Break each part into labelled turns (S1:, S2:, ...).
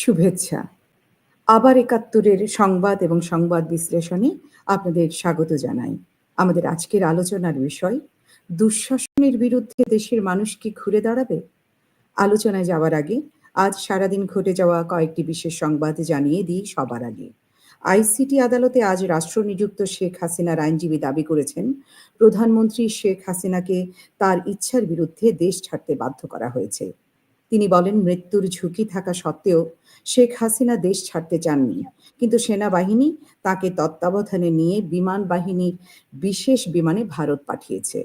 S1: শুভেচ্ছা। আবার একাত্তরের সংবাদ এবং সংবাদ বিশ্লেষণে আপনাদের স্বাগত জানাই। আমাদের আজকের আলোচনার বিষয়, দুঃশাসনের বিরুদ্ধে দেশের মানুষ কি ঘুরে দাঁড়াবে? আলোচনায় যাওয়ার আগে আজ সারাদিন ঘটে যাওয়া কয়েকটি বিশেষ সংবাদ জানিয়ে দিই সবার আগে। আইসিটি আদালতে আজ রাষ্ট্রনিযুক্ত শেখ হাসিনার আইনজীবী দাবি করেছেন, প্রধানমন্ত্রী শেখ হাসিনাকে তার ইচ্ছার বিরুদ্ধে দেশ ছাড়তে বাধ্য করা হয়েছে। তিনি বলেন, মৃত্যুর ঝুঁকি থাকা সত্ত্বেও শেখ হাসিনা দেশ ছাড়তে চাননি। কিন্তু সেনাবাহিনী তাকে তত্ত্বাবধানে নিয়ে বিমান বাহিনীর বিশেষ বিমানে ভারত পাঠিয়েছে।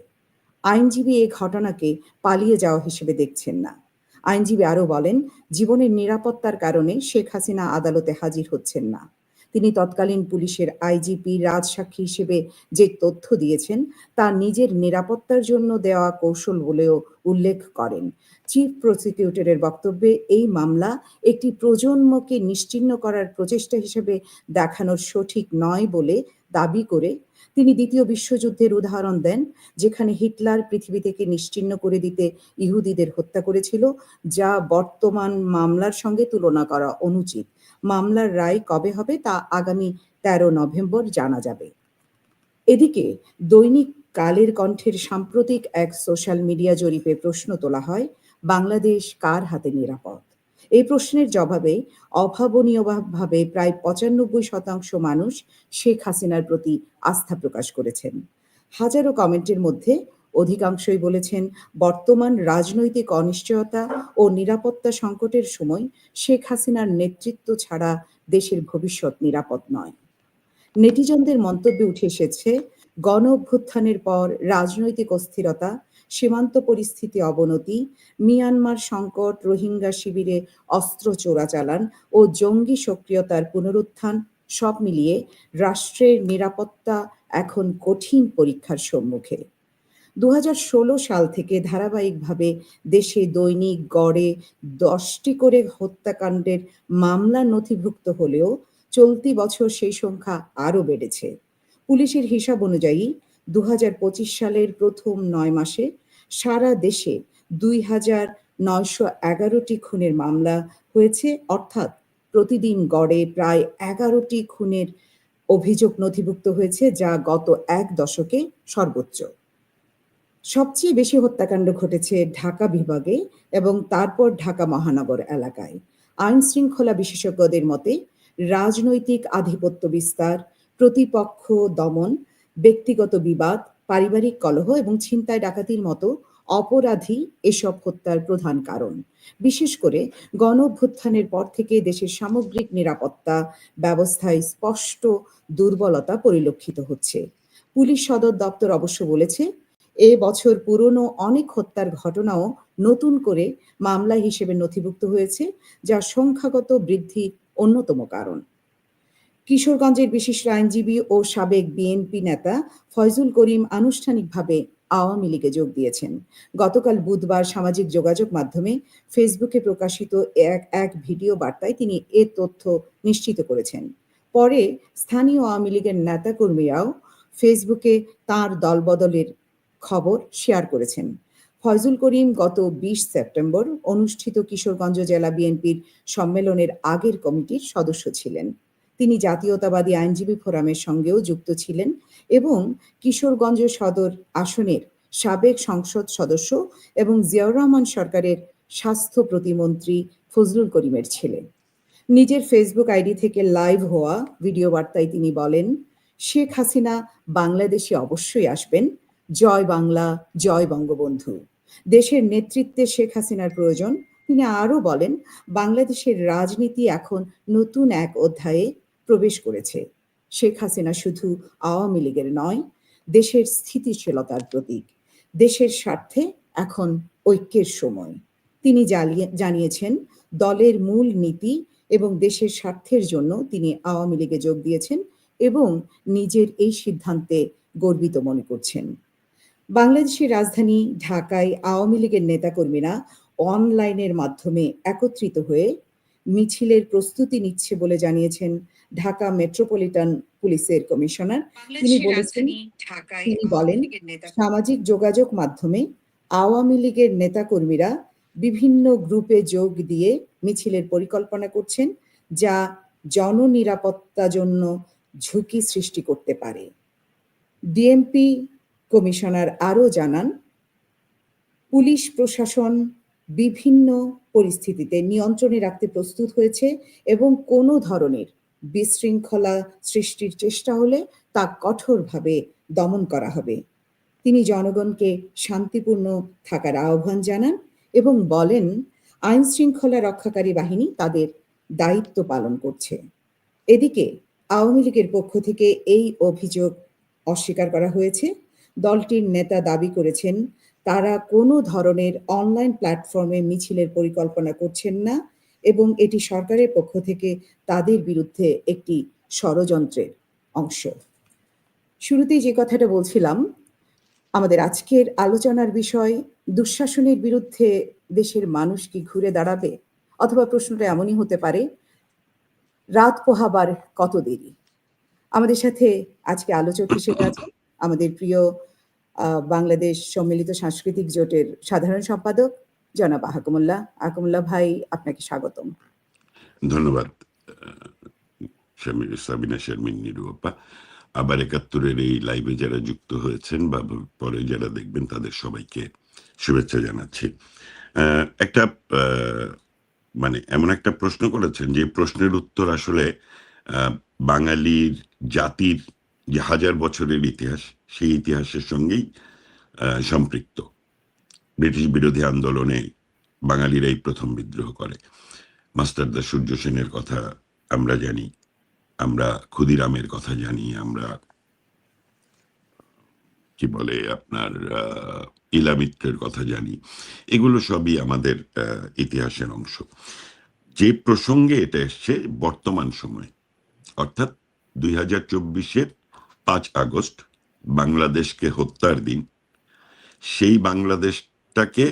S1: আইনজীবী এই ঘটনাকে পালিয়ে যাওয়া হিসেবে দেখছেন না। আইনজীবী আরও বলেন, জীবনের নিরাপত্তার কারণে শেখ হাসিনা আদালতে হাজির হচ্ছেন না। তিনি তৎকালীন পুলিশের আইজিপি, রাজসাক্ষী হিসেবে যে তথ্য দিয়েছেন, তা নিজের নিরাপত্তার জন্য দেওয়া কৌশল বলেও উল্লেখ করেন। চিফ প্রসিকিউটরের বক্তব্যে এই মামলা একটি প্রজন্মকে নিশ্চিহ্ন করার প্রচেষ্টা হিসেবে দেখানোর সঠিক নয় বলে দাবি করে তিনি দ্বিতীয় বিশ্বযুদ্ধের উদাহরণ দেন, যেখানে হিটলার পৃথিবী থেকে নিশ্চিহ্ন করে দিতে ইহুদিদের হত্যা করেছিল, যা বর্তমান মামলার সঙ্গে তুলনা করা অনুচিত। মামলার রায় কবে হবে তা আগামী তেরো নভেম্বর জানা যাবে। এদিকে দৈনিক কালের কণ্ঠের সাম্প্রতিক এক সোশ্যাল মিডিয়া জরিপে প্রশ্ন তোলা হয়, বাংলাদেশ কার হাতে নিরাপদ? এই প্রশ্নের জবাবে অভাবনীয়ভাবে প্রায় পঁচানব্বই শতাংশ মানুষ শেখ হাসিনার প্রতি আস্থা প্রকাশ করেছেন। হাজারো কমেন্টের মধ্যে অধিকাংশই বলেছেন, বর্তমান রাজনৈতিক অনিশ্চয়তা ও নিরাপত্তা সংকটের সময় শেখ হাসিনার নেতৃত্ব ছাড়া দেশের ভবিষ্যৎ নিরাপদ নয়। নেটিজনদের মন্তব্যে উঠে এসেছে, গণ অভ্যুত্থানের পর রাজনৈতিক অস্থিরতা, সীমান্ত পরিস্থিতি অবনতি, মিয়ানমার সংকট, রোহিঙ্গা শিবিরে অস্ত্র চোরাচালান ও জঙ্গি সক্রিয়তার পুনরুত্থান সব মিলিয়ে রাষ্ট্রের নিরাপত্তা এখন কঠিন পরীক্ষার সম্মুখে। দু হাজার ষোলো সাল থেকে ধারাবাহিকভাবে দেশে দৈনিক গড়ে দশটি করে হত্যাকাণ্ডের মামলা নথিভুক্ত হলেও চলতি বছর সেই সংখ্যা আরও বেড়েছে। পুলিশের হিসাব অনুযায়ী দু হাজার পঁচিশ সালের প্রথম নয় মাসে সারা দেশে দুই হাজার নয়শো এগারোটি খুনের মামলা হয়েছে, অর্থাৎ প্রতিদিন গড়ে প্রায় এগারোটি খুনের অভিযোগ নথিভুক্ত হয়েছে, যা গত এক দশকে সর্বোচ্চ। সবচেয়ে বেশি হত্যাকাণ্ড ঘটেছে ঢাকা বিভাগে এবং তারপর ঢাকা মহানগর এলাকায়। আইন শৃঙ্খলা বিশেষজ্ঞদের মতে, রাজনৈতিক আধিপত্য বিস্তার, প্রতিপক্ষ দমন, ব্যক্তিগত বিবাদ, পারিবারিক কলহ এবং ছিনতাই ডাকাতির মতো অপরাধী এসব হত্যার প্রধান কারণ। বিশেষ করে গণ অভ্যুত্থানের পর থেকে দেশের সামগ্রিক নিরাপত্তা ব্যবস্থায় স্পষ্ট দুর্বলতা পরিলক্ষিত হচ্ছে। পুলিশ সদর দপ্তর অবশ্য বলেছে এ বছর পুরনো অনেক হত্যার ঘটনাও নতুন করে মামলা হিসেবে নথিভুক্ত হয়েছে, যা সংখ্যাগত বৃদ্ধির অন্যতম কারণ। কিশোরগঞ্জের বিশিষ্ট আইনজীবী ও সাবেক বিএনপি নেতা ফয়জুল করিম আনুষ্ঠানিকভাবে আওয়ামী লীগে যোগ দিয়েছেন। গতকাল বুধবার সামাজিক যোগাযোগ মাধ্যমে ফেসবুকে প্রকাশিত এক এক ভিডিও বার্তায় তিনি এ তথ্য নিশ্চিত করেছেন। পরে স্থানীয় আওয়ামী লীগের নেতাকর্মীরাও ফেসবুকে তার দলবদলের খবর শেয়ার করেছেন। ফয়জুল করিম গত বিশ সেপ্টেম্বর অনুষ্ঠিত কিশোরগঞ্জ জেলা বিএনপির সম্মেলনের আগের কমিটির সদস্য ছিলেন। তিনি জাতীয়তাবাদী আইনজীবী ফোরামের সঙ্গেও যুক্ত ছিলেন এবং কিশোরগঞ্জ সদর আসনের সাবেক সংসদ সদস্য এবং জিয়াউর রহমান সরকারের স্বাস্থ্য প্রতিমন্ত্রী ফজলুল করিমের ছিলেন। নিজের ফেসবুক আইডি থেকে লাইভ হওয়া ভিডিও বার্তায় তিনি বলেন, শেখ হাসিনা বাংলাদেশে অবশ্যই আসবেন। জয় বাংলা, জয় বঙ্গবন্ধু। দেশের নেতৃত্বে শেখ হাসিনার প্রয়োজন, তিনি আরও বলেন, বাংলাদেশের রাজনীতি এখন নতুন এক অধ্যায়ে প্রবেশ করেছে। শেখ হাসিনা শুধু আওয়ামী লীগের নয়, দেশের স্থিতিশীলতার প্রতীক। দেশের স্বার্থে এখন ঐক্যের সময়। তিনি জানিয়েছেন, দলের মূল নীতি এবং দেশের স্বার্থের জন্য তিনি আওয়ামী লীগে যোগ দিয়েছেন এবং নিজের এই সিদ্ধান্তে গর্বিত মনে করছেন। বাংলাদেশের রাজধানী ঢাকায় আওয়ামী লীগের নেতাকর্মীরা অনলাইনের মাধ্যমে একত্রিত হয়ে মিছিলের প্রস্তুতি নিচ্ছে বলে জানিয়েছেন ঢাকা মেট্রোপলিটন পুলিশের কমিশনার। তিনি বলেছেন তিনি বলেন সামাজিক যোগাযোগ মাধ্যমে আওয়ামী লীগের নেতাকর্মীরা বিভিন্ন গ্রুপে যোগ দিয়ে মিছিলের পরিকল্পনা করছেন যা জননিরাপত্তা জন্য ঝুঁকি সৃষ্টি করতে পারে। ডিএমপি কমিশনার আরও জানান, পুলিশ প্রশাসন বিভিন্ন পরিস্থিতিতে নিয়ন্ত্রণে রাখতে প্রস্তুত হয়েছে এবং কোনো ধরনের বিশৃঙ্খলা সৃষ্টির চেষ্টা হলে তা কঠোরভাবে দমন করা হবে। তিনি জনগণকে শান্তিপূর্ণ থাকার আহ্বান জানান এবং বলেন আইন শৃঙ্খলা রক্ষাকারী বাহিনী তাদের দায়িত্ব পালন করছে। এদিকে আওয়ামী লীগের পক্ষ থেকে এই অভিযোগ অস্বীকার করা হয়েছে। দলটির নেতা দাবি করেছেন, তারা কোনো ধরনের অনলাইন প্ল্যাটফর্মে মিছিলের পরিকল্পনা করছেন না এবং এটি সরকারের পক্ষ থেকে তাদের বিরুদ্ধে একটি ষড়যন্ত্রের অংশ। শুরুতেই যে কথাটা বলছিলাম, আমাদের আজকের আলোচনার বিষয়, দুঃশাসনের বিরুদ্ধে দেশের মানুষ কি ঘুরে দাঁড়াবে? অথবা প্রশ্নটা এমনই হতে পারে, রাত পোহাবার কত দেরি? আমাদের সাথে আজকে আলোচক হিসেবে আছে আমাদের প্রিয় বাংলাদেশ সম্মিলিত সাংস্কৃতিক জোটের সাধারণ সম্পাদক জনাব আহকুমুল্লাহ। আহকুমুল্লাহ ভাই, আপনাকে স্বাগতম।
S2: ধন্যবাদ সাবিনা শারমিন নিরুপা। আবার একাত্তরের এই লাইভে যারা যুক্ত হয়েছেন বা পরে যারা দেখবেন, তাদের সবাইকে শুভেচ্ছা জানাচ্ছি। একটা মানে এমন একটা প্রশ্ন করেছেন যে প্রশ্নের উত্তর আসলে বাঙালির জাতির যে হাজার বছরের ইতিহাস, সেই ইতিহাসের সঙ্গেই সম্পৃক্ত। ব্রিটিশ বিরোধী আন্দোলনে বাঙালিরা এই প্রথম বিদ্রোহ করে। মাস্টারদা সূর্য সেনের কথা আমরা জানি, আমরা ক্ষুদিরামের কথা জানি, আমরা, কি বলে, আপনার ইলামিত্রের কথা জানি। এগুলো সবই আমাদের ইতিহাসের অংশ। যে প্রসঙ্গে এটা এসছে, বর্তমান সময়। অর্থাৎ দুই হাজার চব্বিশের পাঁচ আগস্ট বাংলাদেশকে হত্যার দিন সেই বাংলাদেশটাকে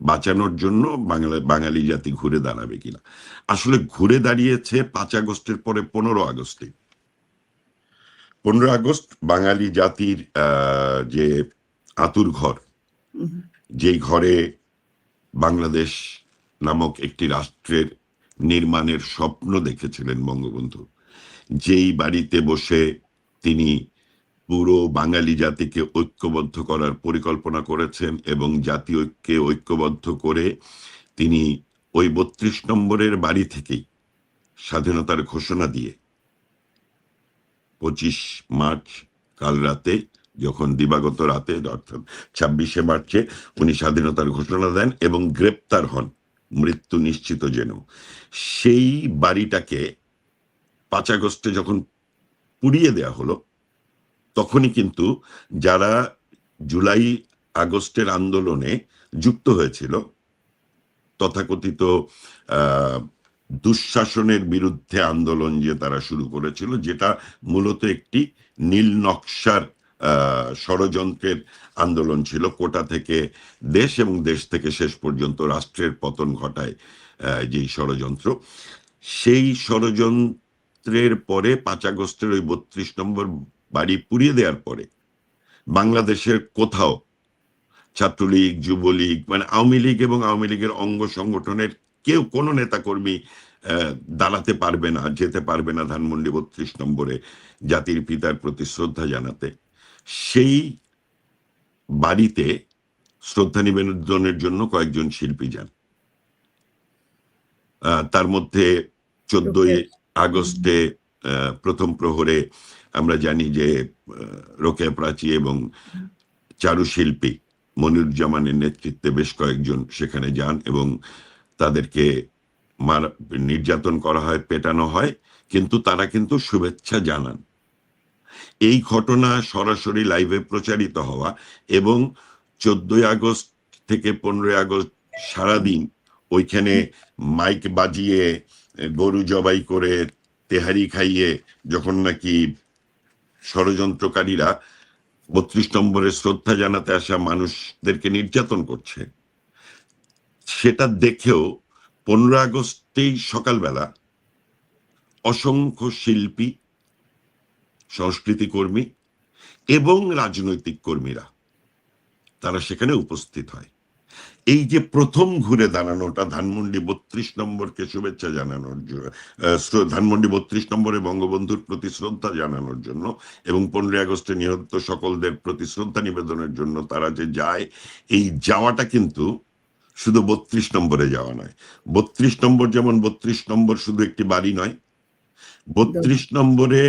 S2: বাঁচানোর জন্য বাংলা বাঙালি জাতি ঘুরে দাঁড়াবে কিনা? আসলে ঘুরে দাঁড়িয়েছে পাঁচ আগস্টের পরে পনেরো আগস্টে। পনেরো আগস্ট বাঙালি জাতির আহ, যে আতুর ঘর যেই ঘরে বাংলাদেশ নামক একটি রাষ্ট্রের নির্মাণের স্বপ্ন দেখেছিলেন বঙ্গবন্ধু যেই বাড়িতে বসে তিনি পুরো বাঙালি জাতিকে ঐক্যবদ্ধ করার পরিকল্পনা করেছেন এবং জাতি ঐক্যে ঐক্যবদ্ধ করে তিনি ওই বত্রিশ নম্বরের বাড়ি থেকেই স্বাধীনতার ঘোষণা দিয়ে পঁচিশ মার্চ কাল রাতে যখন দিবাগত রাতে, অর্থাৎ ছাব্বিশে মার্চে উনি স্বাধীনতার ঘোষণা দেন এবং গ্রেপ্তার হন মৃত্যু নিশ্চিত যেন। সেই বাড়িটাকে পাঁচ আগস্টে যখন পুড়িয়ে দেয়া হলো তখনই কিন্তু যারা জুলাই আগস্টের আন্দোলনে যুক্ত হয়েছিল, তথাকথিত দুঃশাসনের বিরুদ্ধে আন্দোলন যে তারা শুরু করেছিল, যেটা মূলত একটি নীল নকশার ষড়যন্ত্রের আন্দোলন ছিল। কোটা থেকে দেশ এবং দেশ থেকে শেষ পর্যন্ত রাষ্ট্রের পতন ঘটায় যেই ষড়যন্ত্র। সেই ষড়যন্ত্রের পরে পাঁচ আগস্টের ওই বত্রিশ নম্বর বাড়ি পুড়িয়ে দেওয়ার পরে বাংলাদেশের কোথাও ছাত্রলীগ যুবলীগ মানে আওয়ামী লীগ এবং আওয়ামী লীগের অঙ্গ সংগঠনের কেউ কোনো নেতাকর্মী আহ, দাঁড়াতে পারবে না যেতে পারবে না ধানমন্ডি বত্রিশ নম্বরে জাতির পিতার প্রতি শ্রদ্ধা জানাতে। সেই বাড়িতে শ্রদ্ধা নিবেদনের জন্য কয়েকজন শিল্পী যান। আহ, তার মধ্যে চোদ্দই আগস্টে আহ, প্রথম প্রহরে আমরা জানি যে রোকেয়া প্রাচী এবং চারুশিল্পী মনিরুজ্জামানের নেতৃত্বে বেশ কয়েকজন সেখানে যান এবং তাদেরকে মার, নির্যাতন করা হয়, পেটানো হয়, কিন্তু তারা কিন্তু শুভেচ্ছা জানান। এই ঘটনা সরাসরি লাইভে প্রচারিত হওয়া এবং চোদ্দই আগস্ট থেকে পনেরোই আগস্ট সারাদিন ওইখানে মাইক বাজিয়ে, গরু জবাই করে, তেহারি খাইয়ে, যখন নাকি ষড়যন্ত্রকারীরা বত্রিশ নম্বরে শ্রদ্ধা জানাতে আসা মানুষদেরকে নির্যাতন করছে। সেটা দেখেও পনেরো আগস্টেই সকালবেলা অসংখ্য শিল্পী, সংস্কৃতি কর্মী এবং রাজনৈতিক কর্মীরা, তারা সেখানে উপস্থিত হয়। এই যে প্রথম ঘুরে দাঁড়ানোটা ধানমন্ডি বত্রিশ নম্বরকে শুভেচ্ছা জানানোর জন্য ধানমন্ডি বত্রিশ নম্বরে বঙ্গবন্ধুর প্রতি শ্রদ্ধা জানানোর জন্য এবং পনেরোই আগস্টে নিহত সকলদের প্রতি শ্রদ্ধা নিবেদনের জন্য তারা যে যায় এই যাওয়াটা কিন্তু শুধু বত্রিশ নম্বরে যাওয়া নয়। বত্রিশ নম্বর যেমন বত্রিশ নম্বর শুধু একটি বাড়ি নয় বত্রিশ নম্বরে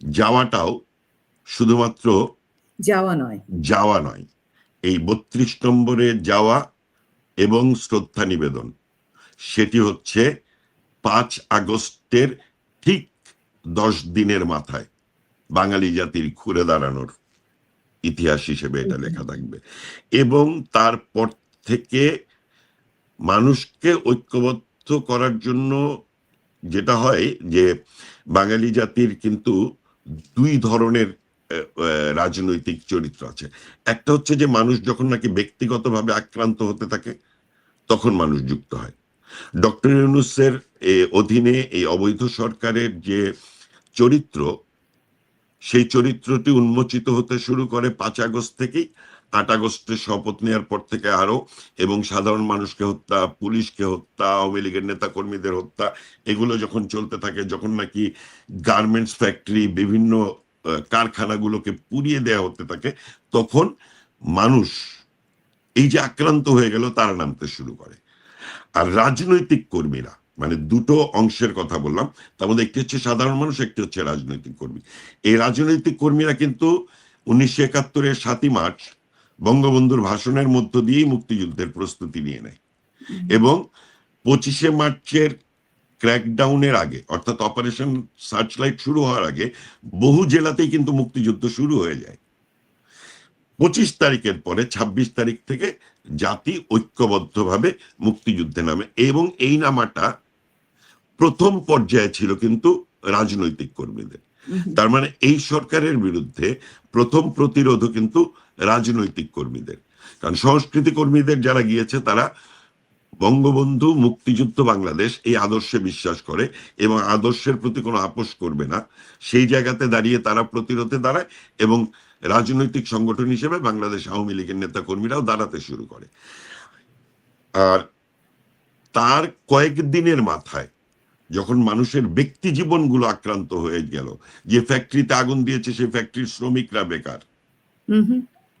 S2: যাওয়াটাও শুধুমাত্র
S1: যাওয়া নয়।
S2: যাওয়া নয়। এই বত্রিশ নম্বরে যাওয়া এবং শ্রদ্ধা নিবেদন। সেটি হচ্ছে পাঁচ আগস্টের ঠিক দশ দিনের মাথায় বাঙালি জাতির ঘুরে দাঁড়ানোর ইতিহাস হিসেবে এটা লেখা থাকবে। এবং তারপর থেকে মানুষকে ঐক্যবদ্ধ করার জন্য যেটা হয় যে বাঙালি জাতির কিন্তু দুই ধরনের রাজনৈতিক চরিত্র আছে। একটা হচ্ছে যে মানুষ যখন নাকি ব্যক্তিগতভাবে আক্রান্ত হতে থাকে তখন মানুষ যুক্ত হয়। ডক্টর ইউনুসের অধীনে এই অবৈধ সরকারের যে চরিত্র, সেই চরিত্রটি উন্মোচিত হতে শুরু করে পাঁচ আগস্ট থেকেই। আট আগস্টে শপথ নেওয়ার পর থেকে আরও এবং সাধারণ মানুষকে হত্যা, পুলিশকে হত্যা, আওয়ামী লীগের নেতা কর্মীদের হত্যা, এগুলো যখন চলতে থাকে, যখন নাকি গার্মেন্টস ফ্যাক্টরি, বিভিন্ন কারখানাগুলোকে পুড়িয়ে দেওয়া হতে থাকে, তখন মানুষ এই যে আক্রান্ত হয়ে গেল তারা নামতে শুরু করে। আর রাজনৈতিক কর্মীরা মানে দুটো অংশের কথা বললাম তার মধ্যে একটি হচ্ছে সাধারণ মানুষ একটি হচ্ছে রাজনৈতিক কর্মী। এই রাজনৈতিক কর্মীরা কিন্তু উনিশশো একাত্তরের সাতই মার্চ বঙ্গবন্ধুর ভাষণের মধ্য দিয়েই মুক্তিযুদ্ধের প্রস্তুতি নিয়ে নেয়। এবং পঁচিশে মার্চের ক্র্যাকডাউনের আগে অর্থাৎ অপারেশন সার্চলাইট শুরু হওয়ার আগে বহু জেলাতেই কিন্তু মুক্তিযুদ্ধ শুরু হয়ে যায়। পঁচিশ তারিখের পরে ২৬ তারিখ থেকে জাতি ঐক্যবদ্ধভাবে মুক্তিযুদ্ধে নামে এবং এই নামাটা প্রথম পর্যায়ে ছিল কিন্তু রাজনৈতিক কর্মীদের। তার মানে এই সরকারের বিরুদ্ধে প্রথম প্রতিরোধ কিন্তু রাজনৈতিক কর্মীদের। কারণ সংস্কৃতি কর্মীদের যারা গিয়েছে তারা বঙ্গবন্ধু মুক্তিযুদ্ধ বাংলাদেশ এই আদর্শে বিশ্বাস করে এবং আদর্শের প্রতি কোনো আপোষ করবে না। সেই জায়গাতে দাঁড়িয়ে তারা প্রতিরোধে দাঁড়ায় এবং রাজনৈতিক সংগঠন হিসেবে বাংলাদেশ আওয়ামী লীগের নেতা কর্মীরাও দাঁড়াতে শুরু করে। আর তার কয়েকদিনের মাথায় যখন মানুষের ব্যক্তি জীবনগুলো আক্রান্ত হয়ে গেল যে ফ্যাক্টরিতে আগুন দিয়েছে সেই ফ্যাক্টরির শ্রমিকরা বেকার।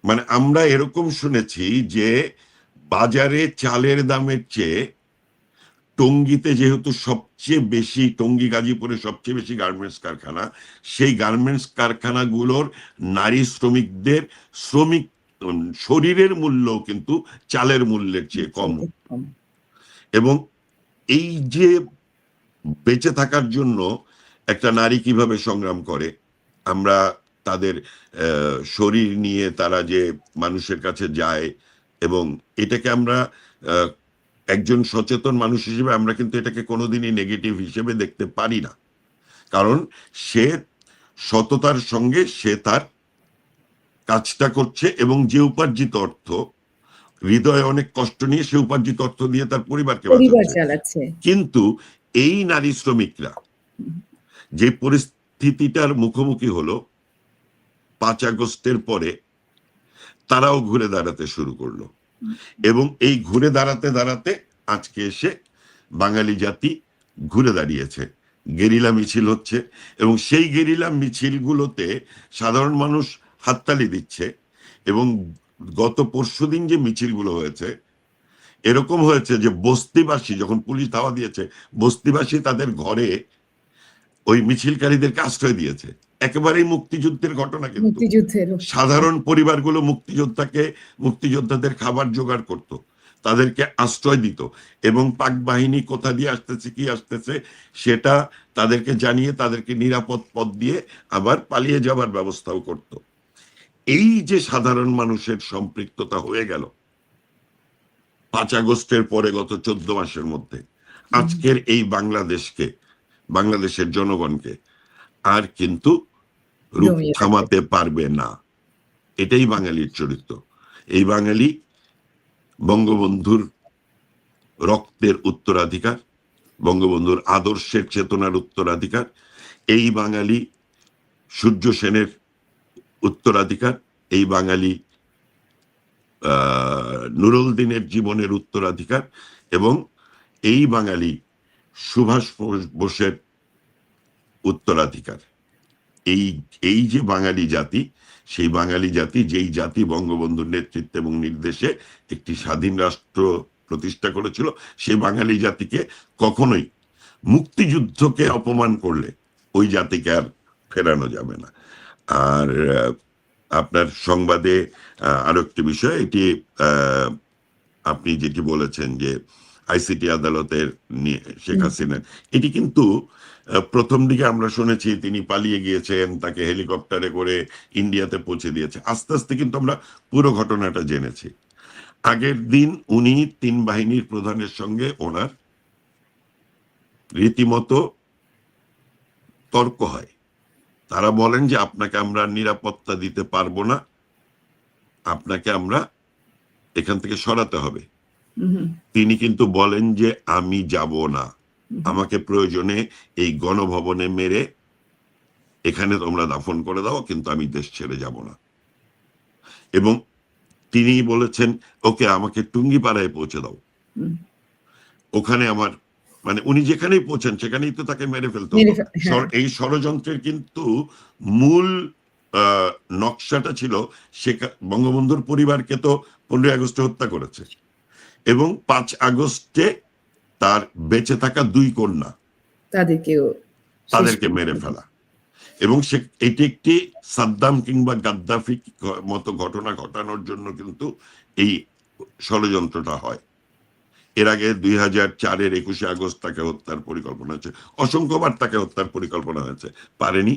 S2: মানে আমরা এরকম শুনেছি যে বাজারে চালের দামের চেয়ে টঙ্গিতে যেহেতু সবচেয়ে বেশি টঙ্গি গাজীপুরে সবচেয়ে বেশি গার্মেন্টস কারখানা সেই গার্মেন্টস কারখানাগুলোর নারী শ্রমিকদের শ্রমিক শরীরের মূল্য কিন্তু চালের মূল্যের চেয়ে কম। এবং এই যে বেঁচে থাকার জন্য একটা নারী কীভাবে সংগ্রাম করে আমরা তাদের শরীর নিয়ে তারা যে মানুষের কাছে যায় এবং এটাকে আমরা আহ, একজন সচেতন মানুষ হিসেবে আমরা কিন্তু এটাকে কোনোদিনই নেগেটিভ হিসেবে দেখতে পারি না। কারণ সে সততার সঙ্গে সে তার কাজটা করছে এবং যে উপার্জিত অর্থ হৃদয়ে অনেক কষ্ট নিয়ে সে উপার্জিত অর্থ দিয়ে তার পরিবারকে
S1: চালাচ্ছে।
S2: কিন্তু এই নারী শ্রমিকরা যে পরিস্থিতিটার মুখোমুখি হলো পাঁচ আগস্টের পরে তারাও ঘুরে দাঁড়াতে শুরু করল। এবং এই ঘুরে দাঁড়াতে দাঁড়াতে আজকে এসে বাঙালি জাতি ঘুরে দাঁড়িয়েছে। গেরিলা মিছিল হচ্ছে এবং সেই গেরিলা মিছিলগুলোতে সাধারণ মানুষ হাততালি দিচ্ছে এবং গত পরশুদিন যে মিছিলগুলো হয়েছে, এরকম হয়েছে যে বস্তিবাসী যখন পুলিশ ধাওয়া দিয়েছে, বস্তিবাসী তাদের ঘরে ওই মিছিলকারীদেরকে আশ্রয় দিয়েছে। একেবারেই মুক্তিযুদ্ধের ঘটনা কিন্তু। সাধারণ পরিবারগুলো মুক্তিযোদ্ধাকে মুক্তিযোদ্ধাদের খাবার জোগাড় করত তাদেরকে আশ্রয় দিত এবং পাক বাহিনী কোথা দিয়ে আসতেছে কি আসতেছে সেটা তাদেরকে জানিয়ে তাদেরকে নিরাপদ পথ দিয়ে আবার পালিয়ে যাবার ব্যবস্থাও করত। এই যে সাধারণ মানুষের সম্পৃক্ততা হয়ে গেল পাঁচ আগস্টের পরে গত চোদ্দ মাসের মধ্যে আজকের এই বাংলাদেশকে বাংলাদেশের জনগণকে আর কিন্তু রূপ থামাতে পারবে না। এটাই বাঙালির চরিত্র। এই বাঙালি বঙ্গবন্ধুর রক্তের উত্তরাধিকার বঙ্গবন্ধুর আদর্শের চেতনার উত্তরাধিকার এই বাঙালি সূর্য সেনের উত্তরাধিকার এই বাঙালি আহ, নুরুল দিনের জীবনের উত্তরাধিকার এবং এই বাঙালি সুভাষ বোসের উত্তরাধিকার। এই এই যে বাঙালি জাতি, সেই বাঙালি জাতি যেই জাতি বঙ্গবন্ধুর নেতৃত্বে এবং নির্দেশে একটি স্বাধীন রাষ্ট্র প্রতিষ্ঠা করেছিল সেই বাঙালি জাতিকে কখনোই মুক্তিযুদ্ধকে অপমান করলে ওই জাতিকে আর ফেরানো যাবে না। আর আপনার সংবাদে আরও একটি বিষয়, এটি আপনি যেটি বলেছেন যে আইসিটি আদালতের নিয়ে শেখ
S1: হুম।
S2: হাসিনা এটি কিন্তু প্রথম দিকে আমরা শুনেছি তিনি পালিয়ে গিয়েছেন তাকে হেলিকপ্টারে করে ইন্ডিয়াতে পৌঁছে দিয়েছে। আস্তে আস্তে কিন্তু আমরা পুরো ঘটনাটা জেনেছি। আগের দিন উনি তিন বাহিনীর প্রধানের সঙ্গে ওনার রীতিমতো তর্ক হয়। তারা বলেন যে আপনাকে আমরা নিরাপত্তা দিতে পারব না। আপনাকে আমরা এখান থেকে সরাতে হবে। তিনি কিন্তু বলেন যে আমি যাব না। আমাকে প্রয়োজনে এই গণভবনে মেরে এখানে তোমরা দাফন করে দাও কিন্তু আমি দেশ ছেড়ে যাব না। এবং তিনি বলেছেন ওকে আমাকে টুঙ্গিপাড়ায় পৌঁছে দাও। ওখানে আমার মানে উনি যেখানেই পৌঁছেন সেখানেই তো তাকে মেরে ফেলতে
S1: হ্যাঁ।
S2: এই ষড়যন্ত্রের কিন্তু মূল আহ, নকশাটা ছিল সে বঙ্গবন্ধুর পরিবারকে তো পনেরোই আগস্টে হত্যা করেছে। এবং পাঁচ আগস্টে তার বেঁচে থাকা দুই কন্যা
S1: তাদেরকেও
S2: তাদেরকে মেরে ফেলা। এবং সে এটি একটি সাদ্দাম কিংবা গাদ্দাফি মতো ঘটনা ঘটানোর জন্য কিন্তু এই ষড়যন্ত্রটা হয়। এর আগে দুই হাজার চারের একুশে আগস্ট তাকে হত্যার পরিকল্পনা হয়েছে। অসংখ্যবার তাকে হত্যার পরিকল্পনা হয়েছে। পারেনি।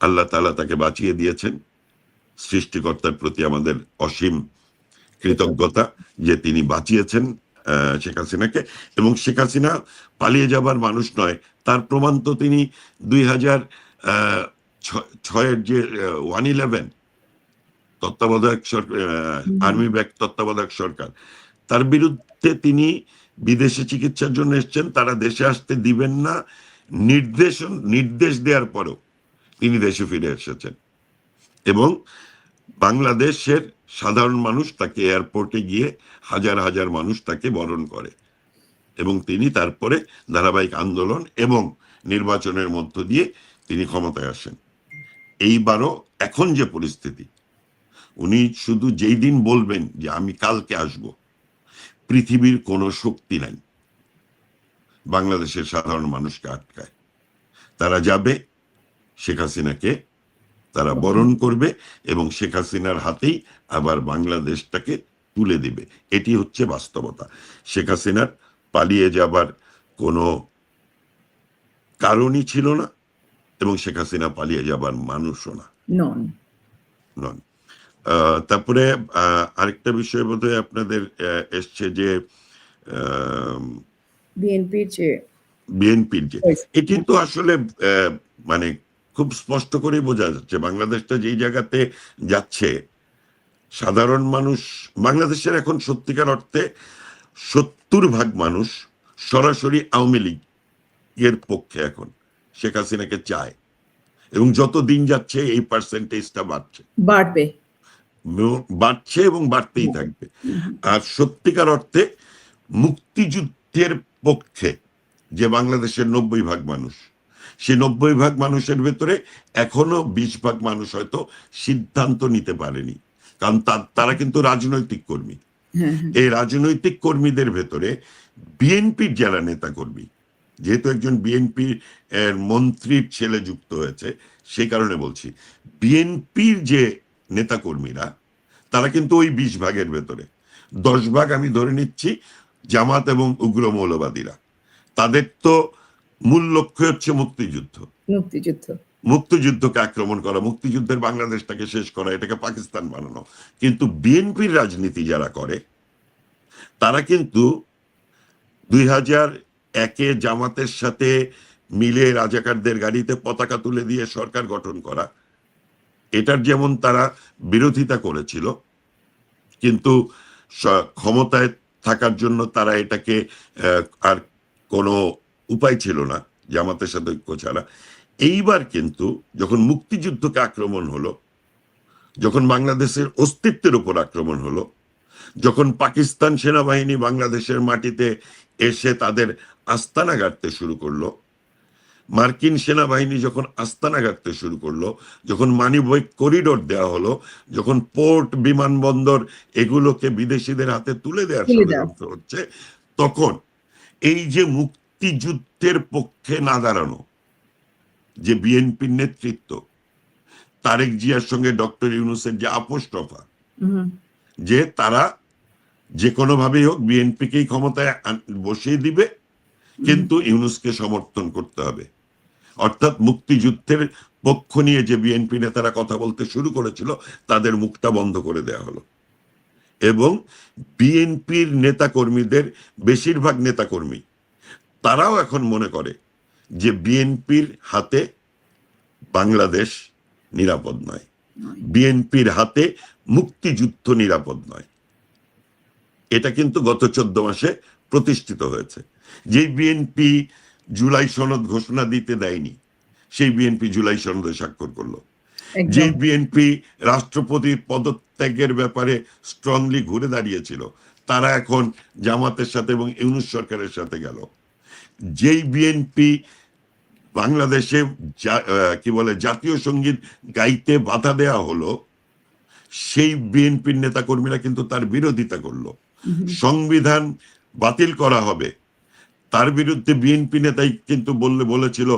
S2: আল্লাহ তালা তাকে বাঁচিয়ে দিয়েছেন। সৃষ্টিকর্তার প্রতি আমাদের অসীম কৃতজ্ঞতা যে তিনি বাঁচিয়েছেন শেখ হাসিনাকে। এবং শেখ হাসিনা পালিয়ে যাবার মানুষ নয় তার প্রমাণ তো তিনি দুই হাজার ছয়ের যে ওয়ান ইলেভেন তত্ত্বাবধায়ক সরকার আর্মি ব্যাক তত্ত্বাবধায়ক সরকার তার বিরুদ্ধে তিনি বিদেশে চিকিৎসার জন্য এসেছেন তারা দেশে আসতে দিবেন না নির্দেশ নির্দেশ দেওয়ার পরেও তিনি দেশে ফিরে এসেছেন। এবং বাংলাদেশের সাধারণ মানুষ তাকে এয়ারপোর্টে গিয়ে হাজার হাজার মানুষ তাকে বরণ করে। এবং তিনি তারপরে ধারাবাহিক আন্দোলন এবং নির্বাচনের মধ্য দিয়ে তিনি ক্ষমতায় আসেন। এইবারও এখন যে পরিস্থিতি, উনি শুধু যেই দিন বলবেন যে আমি কালকে আসব, পৃথিবীর কোনো শক্তি নাই। বাংলাদেশের সাধারণ মানুষকে আটকায়। তারা যাবে শেখ হাসিনাকে তারা বরণ করবে এবং শেখ হাসিনার হাতেই আবার বাংলাদেশটাকে তুলে দিবে। এটি হচ্ছে বাস্তবতা। শেখ হাসিনার পালিয়ে যাবার কোনো কারণই ছিল না এবং শেখ হাসিনা পালিয়ে যাবার মানুষও না।
S1: নন।
S2: তারপরে আরেকটা বিষয় বোধহয় আপনাদের এসছে যে
S1: বিএনপির যে
S2: বিএনপির যে এটি তো আসলে আহ, মানে খুব স্পষ্ট করে বোঝা যাচ্ছে বাংলাদেশটা যেই জায়গাতে যাচ্ছে সাধারণ মানুষ বাংলাদেশের এখন সত্যিকার অর্থে সত্তর ভাগ মানুষ সরাসরি আওয়ামী লীগের পক্ষে এখন শেখ হাসিনাকে চায়। এবং যত দিন যাচ্ছে এই পার্সেন্টেজটা বাড়ছে।
S1: বাড়বে।
S2: বাড়ছে এবং বাড়তেই থাকবে। আর সত্যিকার অর্থে মুক্তিযুদ্ধের পক্ষে যে বাংলাদেশের নব্বই ভাগ মানুষ সেই নব্বই ভাগ মানুষের ভেতরে এখনও বিশ ভাগ মানুষ হয়তো সিদ্ধান্ত নিতে পারেনি। কারণ তারা কিন্তু রাজনৈতিক কর্মী। এই রাজনৈতিক কর্মীদের ভেতরে বিএনপির যারা নেতা কর্মী যেহেতু একজন বিএনপি এর মন্ত্রীর ছেলে যুক্ত হয়েছে সেই কারণে বলছি বিএনপির যে নেতা কর্মীরা তারা কিন্তু ওই বিশ ভাগের ভেতরে। দশ ভাগ আমি ধরে নিচ্ছি জামাত এবং উগ্র মৌলবাদীরা। তাদের তো মূল লক্ষ্য হচ্ছে মুক্তিযুদ্ধ।
S1: মুক্তিযুদ্ধ।
S2: মুক্তিযুদ্ধকে আক্রমণ করা মুক্তিযুদ্ধের বাংলাদেশটাকে শেষ করা এটাকে পাকিস্তান বানানো। কিন্তু বিএনপির রাজনীতি যারা করে তারা কিন্তু দুই হাজার একে জামাতের সাথে মিলে রাজাকারদের গাড়িতে পতাকা তুলে দিয়ে সরকার গঠন করা এটার যেমন তারা বিরোধিতা করেছিল কিন্তু ক্ষমতায় থাকার জন্য তারা এটাকে আর কোনো উপায় ছিল না জামাতের সাথে ঐক্য ছাড়া। এইবার কিন্তু যখন মুক্তিযুদ্ধকে আক্রমণ হলো যখন বাংলাদেশের অস্তিত্বের উপর আক্রমণ হলো যখন পাকিস্তান সেনাবাহিনী বাংলাদেশের মাটিতে এসে তাদের আস্তানা গাড়তে শুরু করল মার্কিন সেনাবাহিনী যখন আস্তানা গাড়তে শুরু করল যখন মানিবৈক করিডোর দেওয়া হলো যখন পোর্ট বিমানবন্দর এগুলোকে বিদেশিদের হাতে তুলে দেওয়ার ষড়যন্ত্র হচ্ছে তখন এই যে মুক্তিযুদ্ধের পক্ষে না দাঁড়ানো যে বিএনপির নেতৃত্ব তারেক জিয়ার সঙ্গে ডক্টর ইউনুসের যে আপোষ
S1: হুম,
S2: যে তারা যে কোনোভাবেই হোক বিএনপিকেই ক্ষমতায় বসিয়ে দিবে কিন্তু ইউনুসকে সমর্থন করতে হবে। অর্থাৎ মুক্তিযুদ্ধের পক্ষ নিয়ে যে বিএনপি নেতারা কথা বলতে শুরু করেছিল তাদের মুখটা বন্ধ করে দেওয়া হলো। এবং বিএনপির নেতাকর্মীদের বেশিরভাগ নেতাকর্মী তারাও এখন মনে করে যে বিএনপির হাতে বাংলাদেশ নিরাপদ নয়। বিএনপির হাতে মুক্তিযুদ্ধ নিরাপদ নয়। এটা কিন্তু গত চোদ্দ মাসে প্রতিষ্ঠিত হয়েছে। যে বিএনপি জুলাই সনদ ঘোষণা দিতে দেয়নি সেই বিএনপি জুলাই সনদে স্বাক্ষর করল। যে বিএনপি রাষ্ট্রপতির পদত্যাগের ব্যাপারে স্ট্রংলি ঘুরে দাঁড়িয়েছিল তারা এখন জামাতের সাথে এবং ইউনুস সরকারের সাথে গেল। যেই বিএনপি বাংলাদেশে কি বলে জাতীয় সংগীত গাইতে বাধা দেয়া হলো সেই বিএনপির নেতাকর্মীরা কিন্তু তার বিরোধিতা করল। সংবিধান বাতিল করা হবে। তার বিরুদ্ধে বিএনপি নেতাই কিন্তু বললে বলেছিল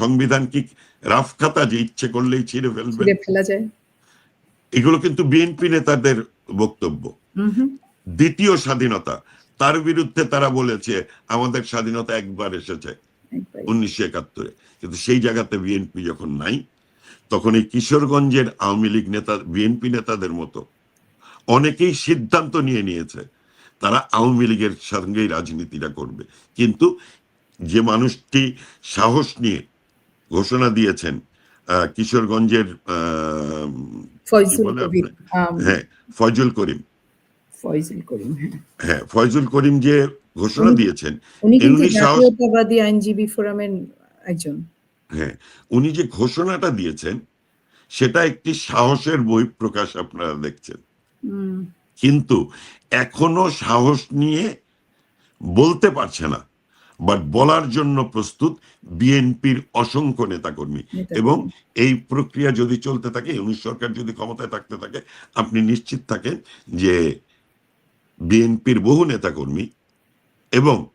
S2: সংবিধান কি রাফ খাতা যে ইচ্ছে করলেই ছিঁড়ে ফেলবে? এগুলো কিন্তু বিএনপি নেতাদের বক্তব্য। দ্বিতীয় স্বাধীনতা। তার বিরুদ্ধে তারা বলেছে আমাদের স্বাধীনতা একবার এসেছে। উনিশশো একাত্তরে। কিন্তু সেই জায়গাতে বিএনপি যখন নাই তখন এই কিশোরগঞ্জের আওয়ামী লীগ নেতা বিএনপি নেতাদের মতো অনেকেই সিদ্ধান্ত নিয়ে নিয়েছে তারা আওয়ামী লীগের সঙ্গেই রাজনীতিটা করবে। কিন্তু যে মানুষটি সাহস নিয়ে ঘোষণা দিয়েছেন আহ, কিশোরগঞ্জের হ্যাঁ ফয়জুল করিম।
S1: ফয়জুল করিম হ্যাঁ।
S2: হ্যাঁ ফয়জুল করিম যে ঘোষণা দিয়েছেন
S1: উনি জাতীয়তাবাদী আইনজীবী ফোরামের একজন।
S2: হ্যাঁ উনি যে ঘোষণাটা দিয়েছেন সেটা একটি সাহসের বই প্রকাশ আপনারা দেখছেন। কিন্তু এখনও সাহস নিয়ে বলতে পারছে না বাট বলার জন্য প্রস্তুত বিএনপির অসংখ্য নেতাকর্মী।
S1: নেতাকর্মী।
S2: এবং এই প্রক্রিয়া যদি চলতে থাকে ইউনিশ সরকার যদি ক্ষমতায় থাকতে থাকে আপনি নিশ্চিত থাকেন যে বিএনপির বহু নেতাকর্মী এবং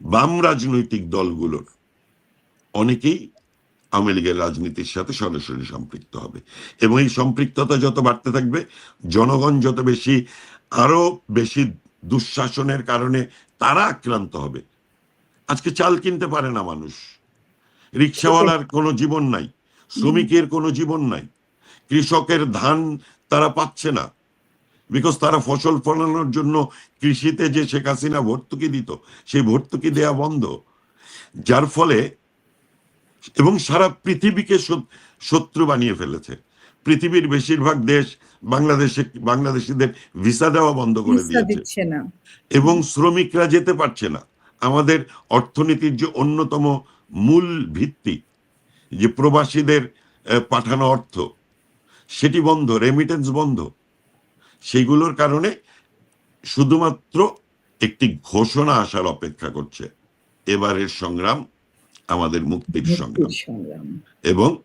S2: বাম রাজনৈতিক দলগুলোর অনেকেই আওয়ামী লীগের রাজনীতির সাথে সরাসরি সম্পৃক্ত হবে। এবং এই সম্পৃক্ততা যত বাড়তে থাকবে, জনগণ যত বেশি, আরও বেশি দুঃশাসনের কারণে তারা আক্রান্ত হবে। আজকে চাল কিনতে পারে না মানুষ। রিক্সাওয়ালার কোনো জীবন নাই, শ্রমিকের কোনো জীবন নাই, কৃষকের ধান তারা পাচ্ছে না। বিকজ তারা ফসল ফলানোর জন্য কৃষিতে যে শেখ হাসিনা ভর্তুকি দিত সেই ভর্তুকি দেয়া বন্ধ। যার ফলে এবং সারা পৃথিবীকে শত্রু বানিয়ে ফেলেছে। পৃথিবীর বেশিরভাগ দেশ বাংলাদেশে বাংলাদেশিদের ভিসা দেওয়া বন্ধ করে দিয়েছে।
S1: না।
S2: এবং শ্রমিকরা যেতে পারছে না। আমাদের অর্থনীতির যে অন্যতম মূল ভিত্তি যে প্রবাসীদের পাঠানো অর্থ সেটি বন্ধ রেমিটেন্স বন্ধ। সেগুলোর কারণে শুধুমাত্র একটি ঘোষণা আসার অপেক্ষা করছে। এবারের সংগ্রাম আমাদের মুক্তির সংগ্রাম। এবং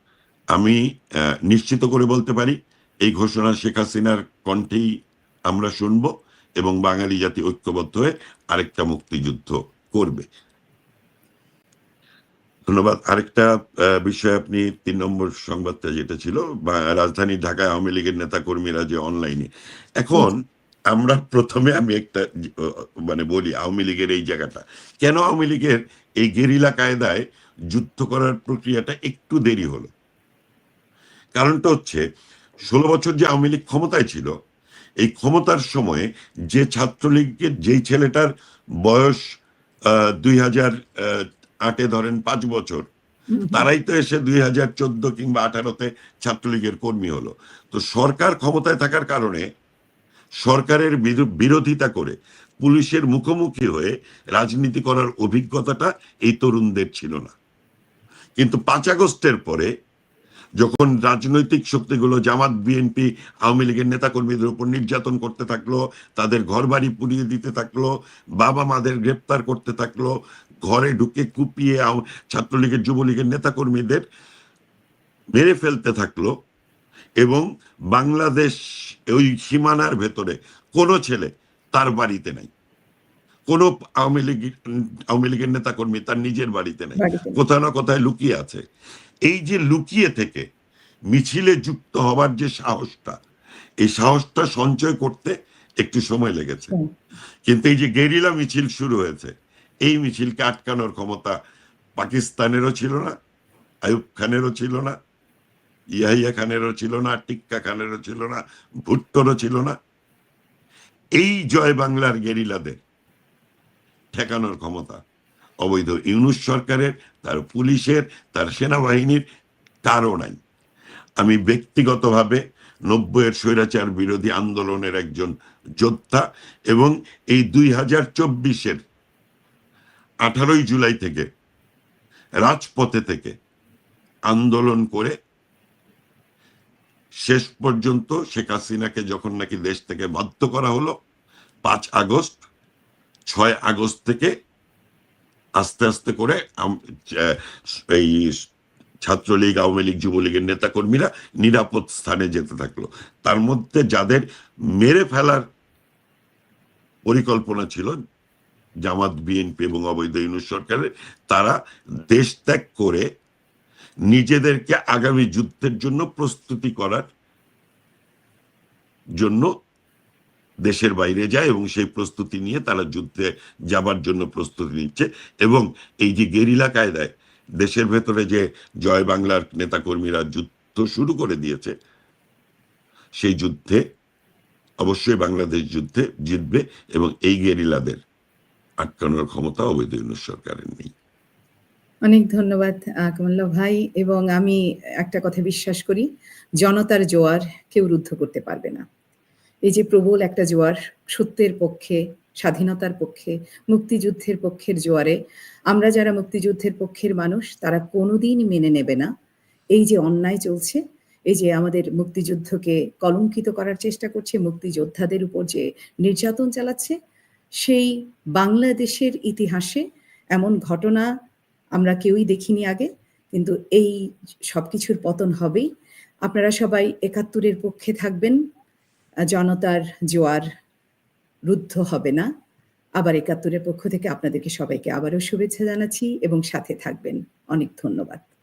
S2: আমি আহ, নিশ্চিত করে বলতে পারি এই ঘোষণা শেখ হাসিনার কণ্ঠেই আমরা শুনব এবং বাঙালি জাতি ঐক্যবদ্ধ হয়ে আরেকটা মুক্তিযুদ্ধ করবে। ধন্যবাদ। আরেকটা বিষয় আপনি তিন নম্বর সংবাদটা যেটা ছিল রাজধানী ঢাকায় আওয়ামী লীগের নেতা কর্মীরা যে অনলাইনে এখন আমরা প্রথমে আমি একটা মানে বলি আওয়ামী লীগের এই জায়গাটা। কেন আওয়ামী লীগের এই গেরিলা কায়দায় যুদ্ধ করার প্রক্রিয়াটা একটু দেরি হলো? কারণটা হচ্ছে ষোলো বছর যে আওয়ামী লীগ ক্ষমতায় ছিল এই ক্ষমতার সময়ে যে ছাত্রলীগের যেই ছেলেটার বয়স দুই হাজার আটে ধরেন পাঁচ বছর। তারাই তো এসে দুই হাজার চোদ্দ কিংবা আঠারোতে ছাত্রলীগের কর্মী হলো। তো সরকার ক্ষমতায় থাকার কারণে সরকারের বিরোধিতা করে পুলিশের মুখোমুখি হয়ে রাজনীতি করার অভিজ্ঞতাটা এই তরুণদের ছিল না। কিন্তু পাঁচ আগস্টের পরে যখন রাজনৈতিক শক্তিগুলো জামাত বিএনপি আওয়ামী লীগের নেতাকর্মীদের উপর নির্যাতন করতে থাকল তাদের ঘরবাড়ি পুড়িয়ে দিতে থাকল বাবা মাদের গ্রেপ্তার করতে থাকল ঘরে ঢুকে কুপিয়ে ছাত্রলীগের যুবলীগের নেতাকর্মীদের মেরে ফেলতে থাকল এবং বাংলাদেশ ওই সীমানার ভেতরে কোনো ছেলে তার বাড়িতে নাই। কোন আওয়ামী লীগ আওয়ামী লীগের নেতাকর্মী তার নিজের বাড়িতে নাই। কোথাও না কোথায় লুকিয়ে আছে। এই যে লুকিয়ে থেকে মিছিলে যুক্ত হবার যে সাহসটা এই সাহসটা সঞ্চয় করতে একটু সময় লেগেছে। কিন্তু এই যে গেরিলা মিছিল শুরু হয়েছে এই মিছিলকে আটকানোর ক্ষমতা পাকিস্তানেরও ছিল না আয়ুব খানেরও ছিল না, ইয়াহিয়া খানেরও ছিল না, টিক্কা খানেরও ছিল না, ভুট্টোরও ছিল না। এই জয় বাংলার গেরিলাদের ঠেকানোর ক্ষমতা অবৈধ ইউনুস সরকারের, তার পুলিশের, তার সেনাবাহিনীর কারও নাই। আমি ব্যক্তিগতভাবে নব্বইয়ের স্বৈরাচার বিরোধী আন্দোলনের একজন যোদ্ধা এবং এই দুই হাজার চব্বিশের আঠারোই জুলাই থেকে, রাজপথে থেকে আন্দোলন করে শেষ পর্যন্ত শেখ হাসিনাকে যখন নাকি দেশ থেকে বাধ্য করা হলো, পাঁচ আগস্ট, ছয় আগস্ট থেকে আস্তে আস্তে করে এই ছাত্রলীগ, আওয়ামী লীগ, যুবলীগের নেতাকর্মীরা নিরাপদ স্থানে যেতে থাকল। তার মধ্যে যাদের মেরে ফেলার পরিকল্পনা ছিল জামাত, বিএনপি এবং অবৈধ ইউনুস সরকারের, তারা দেশ ত্যাগ করে নিজেদেরকে আগামী যুদ্ধের জন্য প্রস্তুতি করার জন্য দেশের বাইরে যায় এবং সেই প্রস্তুতি নিয়ে তারা যুদ্ধে যাবার জন্য প্রস্তুতি নিচ্ছে। এবং এই যে গেরিলা কায়দায় দেশের ভেতরে যে জয় বাংলার নেতাকর্মীরা যুদ্ধ শুরু করে দিয়েছে, সেই যুদ্ধে অবশ্যই বাংলাদেশ যুদ্ধে জিতবে এবং এই গেরিলাদের আটকানোর ক্ষমতা অবৈধ ইউনুস সরকারের নেই।
S1: অনেক ধন্যবাদ কমল্লা ভাই। এবং আমি একটা কথা বিশ্বাস করি, জনতার জোয়ার কেউ রুদ্ধ করতে পারবে না। এই যে প্রবল একটা জোয়ার সত্যের পক্ষে, স্বাধীনতার পক্ষে, মুক্তিযুদ্ধের পক্ষের জোয়ারে, আমরা যারা মুক্তিযুদ্ধের পক্ষের মানুষ, তারা কোনোদিন মেনে নেবে না। এই যে অন্যায় চলছে, এই যে আমাদের মুক্তিযুদ্ধকে কলঙ্কিত করার চেষ্টা করছে, মুক্তিযোদ্ধাদের উপর যে নির্যাতন চালাচ্ছে সেই বাংলাদেশের ইতিহাসে এমন ঘটনা আমরা কেউই দেখিনি আগে, কিন্তু এই সব কিছুর পতন হবেই। আপনারা সবাই একাত্তরের পক্ষে থাকবেন, জনতার জোয়ার রুদ্ধ হবে না। আবার একাত্তরের পক্ষ থেকে আপনাদেরকে সবাইকে আবারও শুভেচ্ছা জানাচ্ছি এবং সাথে থাকবেন। অনেক ধন্যবাদ।